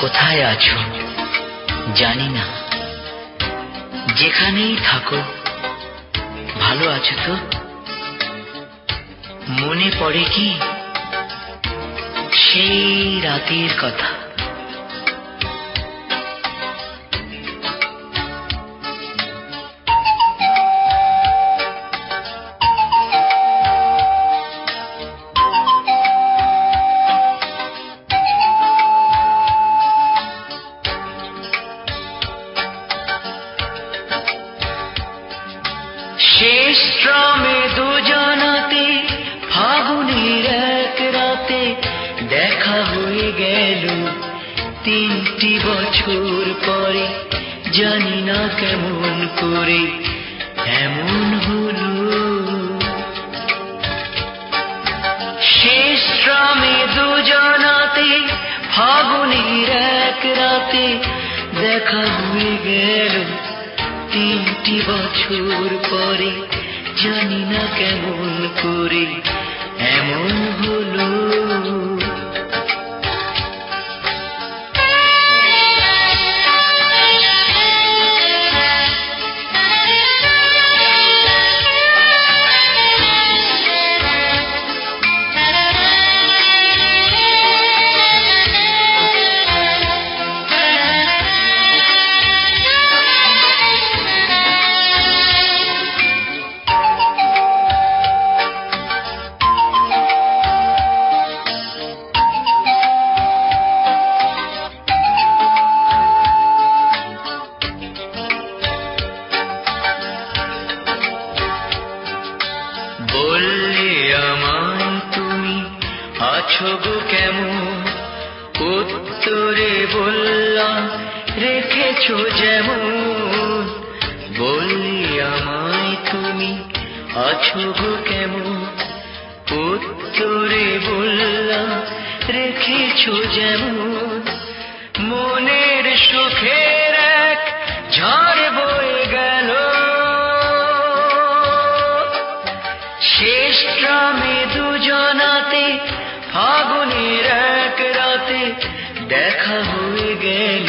কোথায় আছো? জানি না। যেখানেই থাকো, ভালো আছো তো? মনে পড়ে কি? সেই রাতের কথা। শেষ শ্রমে দুজনাতে, ফাগুনের এক রাতে দেখা হয়ে গেল। তিনটি বছর পরে, জানি না কেমন করে, এমন হলো। শেষ শ্রমে দুজনাতে, ফাগুনের এক রাতে দেখা হয়ে গেল। তিনটি বছর পরে জানি না কেমন করে এমন হলো। আছো গো কেমন? উত্তরে বললাম, রেখেছো যেমন। বললে, আমায় তুমি আছো গো কেমন? উত্তরে বললাম, রেখেছো যেমন। মনের সুখের ফাগুনের এক রাতে দেখা হয়ে গেল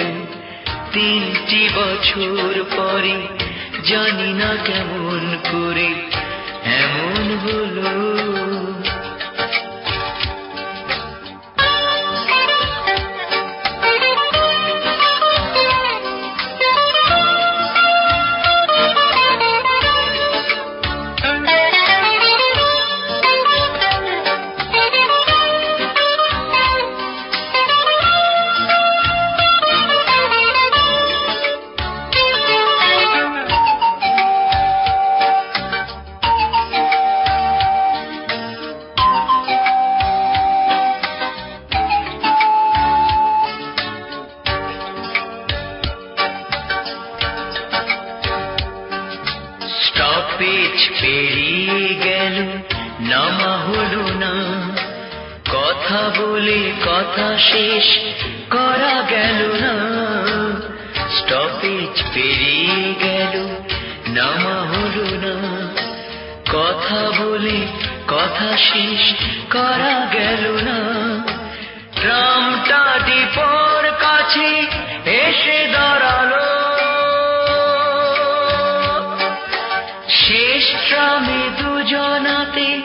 তিনটি বছর পরে, জানি না কেমন করে, এমন হলো। পেরিয়ে গেল নামা হলো না। কথা বলে কথা শেষ করা গেল না। স্টপেজ পেরিয়ে গেল নামা হলো না। কথা বলে কথা শেষ করা গেল ট্রামে দুজনাতে,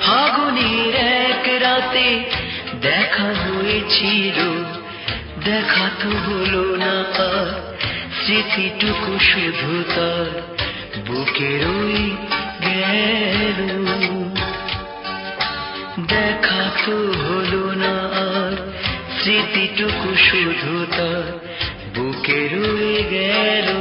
ফাগুনের এক রাতে দেখা হয়েছিল। দেখা তো হলো না আর, স্মৃতিটুকু শুধু তার বুকে রই গেল। দেখা তো হলো না আর, স্মৃতিটুকু শুধু তার বুকে রয়ে গেল।